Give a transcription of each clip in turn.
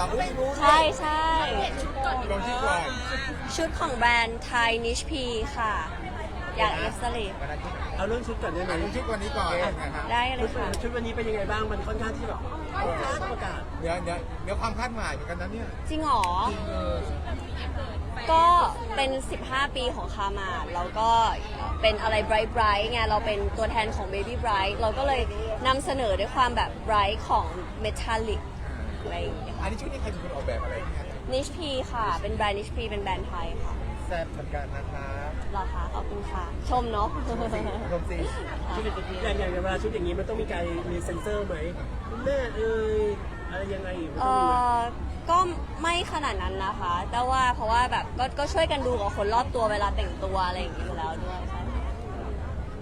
รออุ้ยรู้ด้วยใช่ใช่ลองชื่อก่อนชุดของแบรนด์ไทยนิชพีค่ะ อยากเอ็กซ์เรย์วันนั้นชื่อเอาเรื่องชุดก่อนได้ไหมลองชื่อวันนี้ก่อนนะครับได้เลยค่ะชุดวันนี้เป็นยังไงบ้างมันค่อนข้างที่แบบประกาศเดี๋ยวเดี๋ยวเดี๋ยวความคาดหมายเหมือนกันนะเนี่ยจริงเหรอเออก็เป็น 15 ปีของคามาดแล้วก็เป็นอะไรไบรท์ไบรท์ไงเราเป็นตัวแทนของ Baby Bright เราก็เลยนำเสนอด้วยความแบบไบรท์ของ Metallic อะไรอย่างเงี้ยอันนี้ชุดนี้ใครเป็นคนออกแบบอะไรเนี่ยนิชพีค่ะ เป็นแบรนด์นิชพีเป็นแบรนด์ไทยค่ะแซ่บเหมือนกันนะครับเหรอคะขอบคุณค่ะ ชมเนาะชมสิชมสิชุดอย่างอย่างเวลาชุดอย่างนี้มันต้องมีการมีเซ็นเซอร์ไหมคุณแม่เอ่ยอะไรยังไงมันเอต้องมีไหมอก็ไม่ขนาดนั้นนะคะ แต่ว่าเพราะว่าแบบก็ก็ช่วยกันดูกับคนรอบตัวเวลาแต่งตัวอะไรอย่างนี้อยู่แล้วด้วยใช่ค่ะ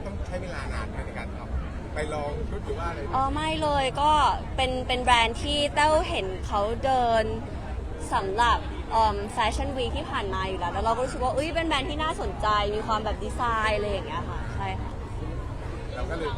ต้องใช้เวลานานไหมในการทำ ไปลองชุดหรือว่าอะไรเออไม่เลยก็เป็นเป็นแบรนด์ที่เต้าเห็นเขาเดินสำหรับแฟชั่นวีที่ผ่านมาอยู่แล้วแล้วเราก็รู้สึกว่าเอ้ยเป็นแบรนด์ที่น่าสนใจมีความแบบดีไซน์อะไรอย่างเงี้ยค่ะใช่ค่ะเราก็เลย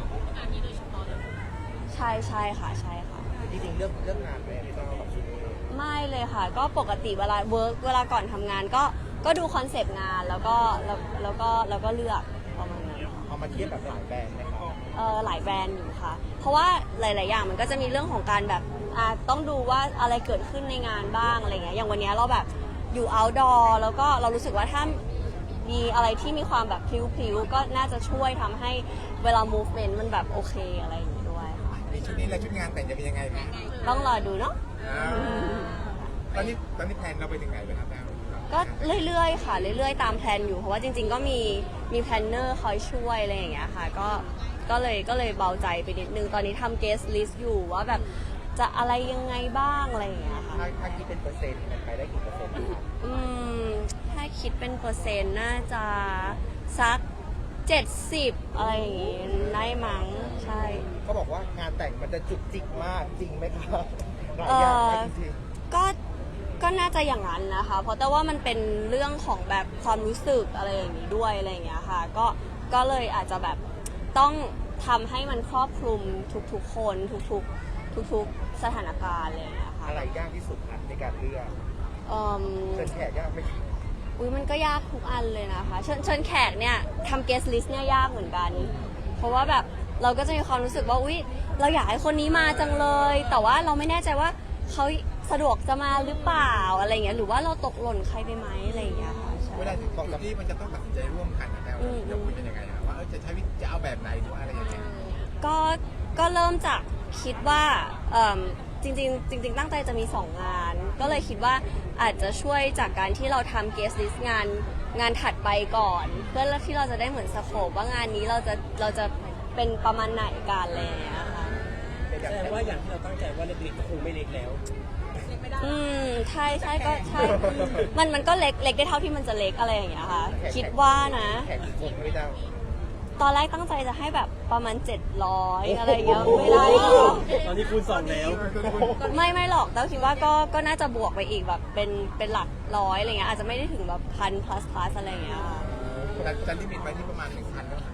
ใช่ใช่ค่ะใช่ค่ะจริงๆเรื่องเรื่องงานไหมที่ต้องเอาแบบชุดนี้ไม่เลยค่ะ ก็ปกติเวลาเวิร์กเวลาก่อนทำงานก็ก็ดูคอนเซปต์งานแล้วก็แล้วแล้วก็แล้วก็เลือกประมาณนั้นค่ะเอามาเทียบแบบหลายแบรนด์นะครับ เออหลายแบรนด์อยู่ค่ะ เพราะว่าหลาย ๆ อย่างมันก็จะมีเรื่องของการแบบอ่าต้องดูว่าอะไรเกิดขึ้นในงานบ้างอะไรเงี้ยอย่างวันเนี้ยเราแบบอยู่ outdoor แล้วก็เรารู้สึกว่าถ้ามีอะไรที่มีความแบบพลิ้ว ๆ ก็น่าจะช่วยทำให้เวลา movement มันแบบโอเคอะไรอย่างงี้ด้วยค่ะมีชุดนี้แล้วชุดงานแต่งจะเป็นยังไงคะต้องรอดูเนาะ อ่าตอนนี้ตอนนี้แพลนเราไปถึงไหนแล้วครับแต้วก็เรื่อยๆ ค่ะ เรื่อยๆ ตามแพลนอยู่ เพราะว่าจริงๆ ก็มีมีแพลนเนอร์คอยช่วยอะไรอย่างเงี้ยค่ะ ก็ ก็เลยก็เลยเบาใจไปนิดนึง ตอนนี้ทำ guest list อยู่ว่าแบบจะอะไรยังไงบ้างอะไรอย่างเงี้ยค่ะ ถ้าถ้าคิดเป็นเปอร์เซ็นต์มันไปได้กี่เปอร์เซ็นต์ครับอืม ถ้าคิดเป็นเปอร์เซ็นต์น่าจะสัก 70 อะไรอย่างงี้ได้มั้งใช่ เขาบอกว่างานแต่งมันจะจุกจิกมากจริงไหมครับหลายเออย่างอมากจริงก็ก็น่าจะอย่างนั้นนะคะ เพราะแต่ว่ามันเป็นเรื่องของแบบความรู้สึกอะไรอย่างนี้ด้วยอะไรอย่างเงี้ยค่ะ ก็ก็เลยอาจจะแบบต้อง ทำให้มันครอบคลุมทุกๆคนทุกๆทุกๆสถานการณ์อะไรอย่างเลยนะคะอะไรยากที่สุดครับในการเลือกเอิ่มเชิญแขกยากไหมอุ้ยมันก็ยากทุกอันเลยนะคะเชิญเชิญแขกเนี่ยทำ guest list เนี่ยยากเหมือนกัน เพราะว่าแบบเราก็จะมีความรู้สึกว่าอุ้ยเราอยากให้คนนี้มาจังเลย แต่ว่าเราไม่แน่ใจว่าเขาสะดวกจะมาหรือเปล่าอะไรอย่างเงี้ยหรือว่าเราตกหล่นใครไปไหมอะไรอย่างเงี้ยค่ะใช่ เวลาถึงตรงที่มันจะต้องตัดสินใจร่วมกันนะแต่อืม จะคุยกันยังไงอะว่าเออจะใช้วิธีจะเอาแบบไหนหรือว่าอะไรอย่างเงี้ยก็ก็เริ่มจากคิดว่าเอิ่มจริงๆจริง ๆ ตั้งใจจะมี 2 งาน ก็เลยคิดว่าอาจจะช่วยจากการที่เราทำ guest list งานงานถัดไปก่อน เพื่อที่เราจะได้เหมือนสโคปว่างานนี้เราจะเราจะเป็นประมาณไหนกันอะไรอย่างเลยนะคะแสดงว่าอย่างที่เราตั้งใจว่าเล็กๆก็คงไม่เล็กแล้ว อืมใช่ใช่ก็ใช่มันมันก็เล็กเล็กได้เท่าที่มันจะเล็กอะไรอย่างเงี้ยค่ะ คิดว่านะ แขกกี่คนไม่ได้ ตอนแรกตั้งใจจะให้แบบประมาณ 700 อะไรอย่างเงี้ยไม่ได้หรอกตอนนี้คูณสองแล้ว ไม่ไม่หรอกแต่คิดว่าก็ก็น่าจะบวกไปอีกแบบเป็นเป็นหลักร้อยอะไรเงี้ยอาจจะไม่ได้ถึงแบบพัน plus plus อะไรอย่างเงี้ยค่ะแต่จะลิมิตไปที่ประมาณหนึ่งพันแล้วค่ะ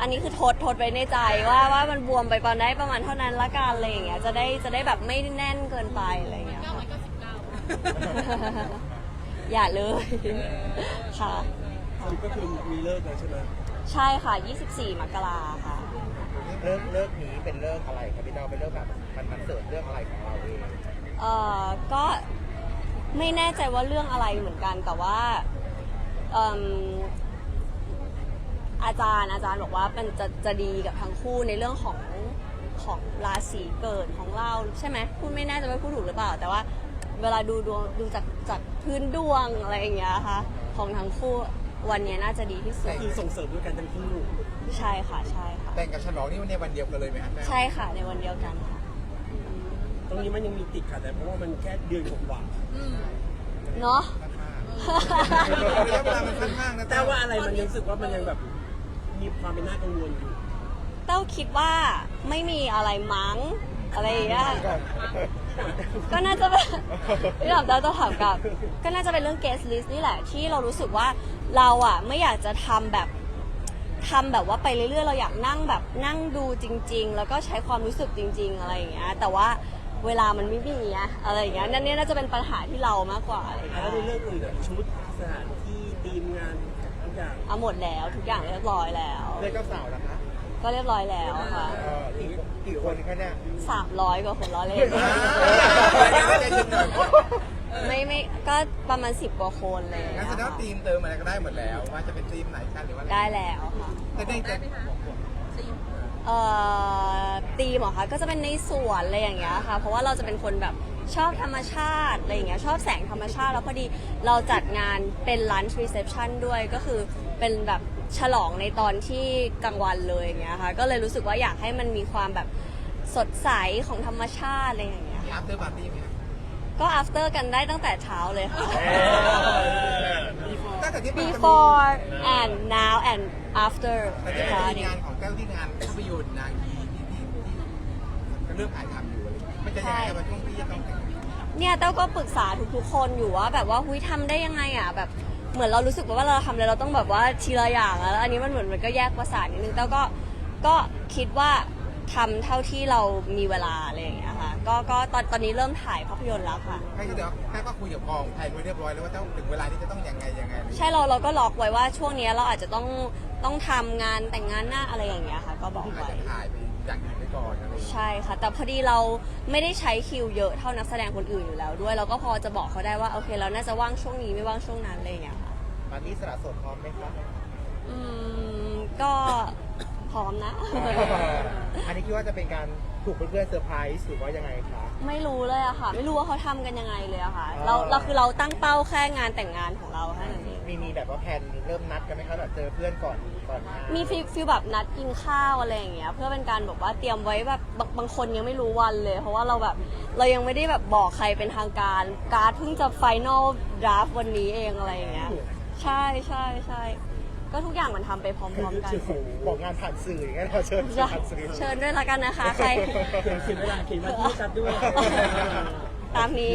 อันนี้คือทดทดไว้ในใจว่าว่ามันบวมไปประมาณได้ประมาณเท่านั้นละกันอะไรอย่างเงี้ยจะได้จะได้แบบไม่แน่นเกินไปอะไรอย่างเงี้ยค่ะอย่าเลยค่ะสรุปก็คือมีเลิกแล้วใช่ไหม ใช่ค่ะ 24 มกราค่ะ เลิกเลิกนี้เป็นเลิกอะไรครับพี่ดาวเป็นเลิกแบบมันมันเสริมเรื่องอะไรของเราเองเอ่อ ก็ไม่แน่ใจว่าเรื่องอะไรเหมือนกัน แต่ว่าเอิ่มอาจารย์อาจารย์บอกว่ามันจะจะดีกับทั้งคู่ในเรื่องของของราศีเกิดของเราใช่ไหมพูดไม่แน่ใจว่าพูดถูกหรือเปล่า แต่ว่าเวลาดูดวงดูจากจากพื้นดวงอะไรอย่างเงี้ยค่ะของทั้งคู่ วันเนี้ยน่าจะดีที่สุดก็คือส่งเสริมด้วยกันทั้งคู่ใช่ค่ะใช่ค่ะ แต่งกับฉลองนี่วันในวันเดียวกันเลยไหมครับแต้วใช่ค่ะในวันเดียวกันค่ะ ตรงนี้มันยังมีติดขัดแต่เพราะว่ามันแค่เดือนกว่าเนาะ ระยะเวลามันสั้นมากนะๆแต่ว่าอะไรมันยังรู้สึกว่ามันยังแบบมีความเป็นน่ากังวลอยู่ เต้าคิดว่าไม่มีอะไรมั้งอะไรอย่างเงี้ย ก็น่าจะเป็นที่ถามเต้าจะถามกลับ ก็น่าจะเป็นเรื่อง guest list นี่แหละ ที่เรารู้สึกว่าเราอะไม่อยากจะทำแบบทำแบบว่าไปเรื่อยๆ เราอยากนั่งแบบนั่งดูจริง ๆ แล้วก็ใช้ความรู้สึกจริง ๆ อะไรอย่างเงี้ย แต่ว่าเวลามันไม่มีอะอะไรอย่างเงี้ยนั่นเนี่ยน่าจะเป็นปัญหาที่เรามากกว่าอะไรอย่างแล้เงี้วยในเรื่องอื่นอะชุดสถานที่ทีมงานทุกอย่างเอาหมดแล้วทุกอย่างเรียบร้อยแล้ว เรื่องเจ้าสาวนะคะ ก็เรียบร้อยแล้วค่ะเอ่อกี่กี่คนคะเนี่ย สามร้อยกว่าคนล้อเล่น ไม่ไม่ก็ประมาณสิบกว่าคนเลยงั้นแสดงว่าทีมเติมอะไรก็ได้หมดแล้ว ว่าจะเป็นทีมไหนกันหรือว่าอะไรได้แล้วค่ะ แต่ได้แต่เอ่อตีมเหรอคะก็จะเป็นในสวนอะไรอย่างเงี้ยค่ะ เพราะว่าเราจะเป็นคนแบบชอบธรรมชาติอะไรอย่างเงี้ยชอบแสงธรรมชาติ แล้วพอดีเราจัดงานเป็นลันช์รีเซพชันด้วยก็คือเป็นแบบ ฉลองในตอนที่กลางวันเลยอย่างเงี้ยค่ะก็เลยรู้สึกว่าอยากให้มันมีความแบบสดใสของธรรมชาติอะไรอย่างเงี้ยมีอัพเตอร์ปาร์ตี้ไหมครับก็ after กันได้ตั้งแต่เช้าเลยค่ะ ตั้งแต่ที่มันจะมี before and now and after แต่ที่มันจะมี party งานของแก้วที่งานภาพยนตร์นางยีที่ที่ที่เริ่มถ่ายทำอยู่อะไรอย่างเงี้ยมันจะยังไงกับช่วงที่จะต้องแต่งเนี่ยเต้าก็ปรึกษาทุกๆคนอยู่ว่าแบบว่าหุยทำได้ยังไงอะแบบ เหมือนเรารู้สึกว่าเราทำอะไรเราต้องแบบว่าทีละอย่างแล้วอันนี้มันเหมือนมันก็แยกประสานนิดนึงแต่ก็ก็คิดว่า ทำเท่าที่เรามีเวลาอะไรอย่างเงี้ยค่ะก็ก็ตอนตอนนี้เริ่มถ่ายภาพยนตร์แล้วค่ะ ให้ก็เดี๋ยวแค่ก็คุยกับกองไทยไว้เรียบร้อยแล้วว่าต้องถึงเวลาที่จะต้องยังไงยังไงอะไรอย่างเงี้ยใช่เราเราก็ล็อกไว้ว่าช่วงเนี้ยเราอาจจะต้องต้องทำงานแต่งงานหน้าอะไรอย่างเงี้ยค่ะ ก็บอกอาจไว้ จะถ่ายไปอย่างอื่นไปก่อนอะไรอย่างเงี้ยใช่ค่ะ แต่พอดีเราไม่ได้ใช้คิวเยอะเท่านักแสดงคนอื่นอยู่แล้วด้วย เราก็พอจะบอกเขาได้ว่าโอเคเราน่าจะว่างช่วงนี้ไม่ว่างช่วงนั้นอะไรอย่างเงี้ยค่ะปาร์ตี้สละโสดพร้อมไหมคะอืมก็พร้อมนะ อันนี้คิดว่าจะเป็นการถูกเพื่อนๆเซอร์ไพรส์หรือว่ายังไงคะ ไม่รู้เลยอะค่ะ ไม่รู้ว่าเขาทำกันยังไงเลยอะค่ะอ๋อเราเราคือเราตั้งเป้าแค่งานแต่งงานของเราแค่นั้นเองมีมีแบบว่าแผนเริ่มนัดกันไหมคะแบบเจอเพื่อนก่อนก่อนงานมีฟิลฟิลแบบนัดกินข้าวอะไรอย่างเงี้ยเพื่อเป็นการแบบว่าเตรียมไว้แบบบางบางคนยังไม่รู้วันเลย เพราะว่าเราแบบเรายังไม่ได้แบบบอกใครเป็นทางการ การ์ดเพิ่งจะไฟนอลดราฟวันนี้เองอะไรอย่างเงี้ยใช่ใช่ใช่ ก็ทุกอย่างมันทำไปพร้อมๆกัน บอกงานผ่านสื่ออย่างเงี้ยเราเชิญใช่ผ่านสื่อเชิญด้วยละกันนะคะ ใครเขียนเขียนเวลาเขียนวันที่ชัดด้วย ตามนี้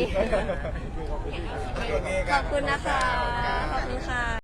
โอเคขอบคุณนะคะ ขอบคุณค่ะ